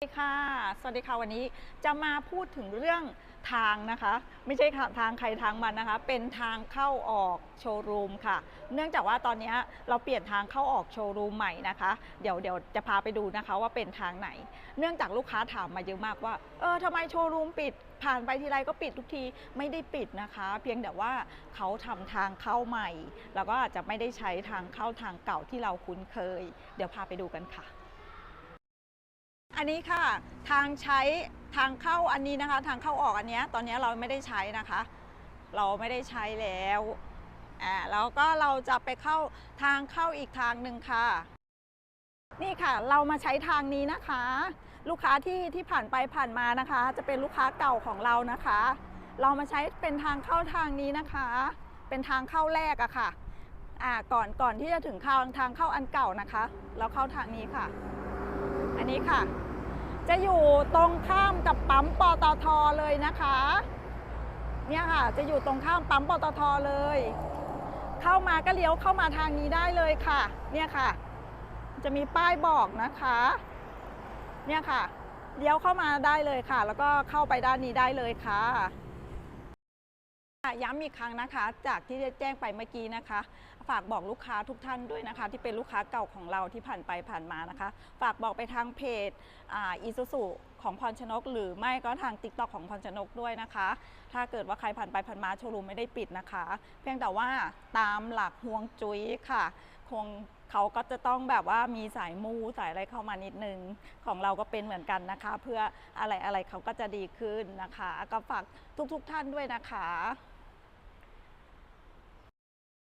สวัสดีค่ะ สวัสดีค่ะ วันนี้จะมาพูดถึงเรื่องทางนะคะ ไม่ใช่ทางใครทางมันนะคะ เป็นทางเข้าออกโชว์รูมค่ะ เนื่องจากว่าตอนนี้เราเปลี่ยนทางเข้าออกโชว์รูมใหม่นะคะ เดี๋ยวเดี๋ยวจะพาไปดูนะคะว่าเป็นทางไหน เนื่องจากลูกค้าถามมาเยอะมากว่า เออทำไมโชว์รูมปิด ผ่านไปทีไรก็ปิดทุกทีไม่ได้ปิดนะคะ เพียงแต่ว่าเขาทำทางเข้าใหม่ แล้วก็อาจจะไม่ได้ใช้ทางเข้าทางเก่าที่เราคุ้นเคย เดี๋ยวพาไปดูกันค่ะ อันนี้ค่ะทางใช้ทางเข้าอันนี้นะคะ ทางเข้าออกอันนี้ตอนนี้เราไม่ได้ใช้นะคะ เราไม่ได้ใช้แล้วอ่าแล้วก็เราจะไปเข้าทางเข้าอีกทางหนึ่งค่ะ นี่ค่ะ เรามาใช้ทางนี้นะคะ ลูกค้าที่ที่ผ่านไปผ่านมานะคะ จะเป็นลูกค้าเก่าของเรานะคะ เรามาใช้เป็นทางเข้าทางนี้นะคะ เป็นทางเข้าแรกอะค่ะอ่าก่อนก่อนที่จะถึงทางทางเข้าอันเก่านะคะ เราเข้าทางนี้ค่ะ อันนี้ค่ะ จะอยู่ตรงข้ามกับปั๊มปตทเลยนะคะ เนี่ยค่ะจะอยู่ตรงข้ามปั๊มปตทเลย เข้ามาก็เลี้ยวเข้ามาทางนี้ได้เลยค่ะ เนี่ยค่ะ จะมีป้ายบอกนะคะ เนี่ยค่ะเลี้ยวเข้ามาได้เลยค่ะ แล้วก็เข้าไปด้านนี้ได้เลยค่ะ ย้ำอีกครั้งนะคะ จากที่ได้แจ้งไปเมื่อกี้นะคะ ฝากบอกลูกค้าทุกท่านด้วยนะคะ ที่เป็นลูกค้าเก่าของเราที่ผ่านไปผ่านมานะคะ ฝากบอกไปทางเพจอีซูซูของพรชนก หรือไม่ก็ทางติ๊กต็อกของพรชนกด้วยนะคะ ถ้าเกิดว่าใครผ่านไปผ่านมาโชว์รูมไม่ได้ปิดนะคะ เพียงแต่ว่าตามหลักห่วงจุ้ยค่ะ คงเขาก็จะต้องแบบว่ามีสายมูสายอะไรเข้ามานิดนึง ของเราก็เป็นเหมือนกันนะคะ เพื่ออะไรอะไรเขาก็จะดีขึ้นนะคะ ก็ฝากทุกๆทท่านด้วยนะคะ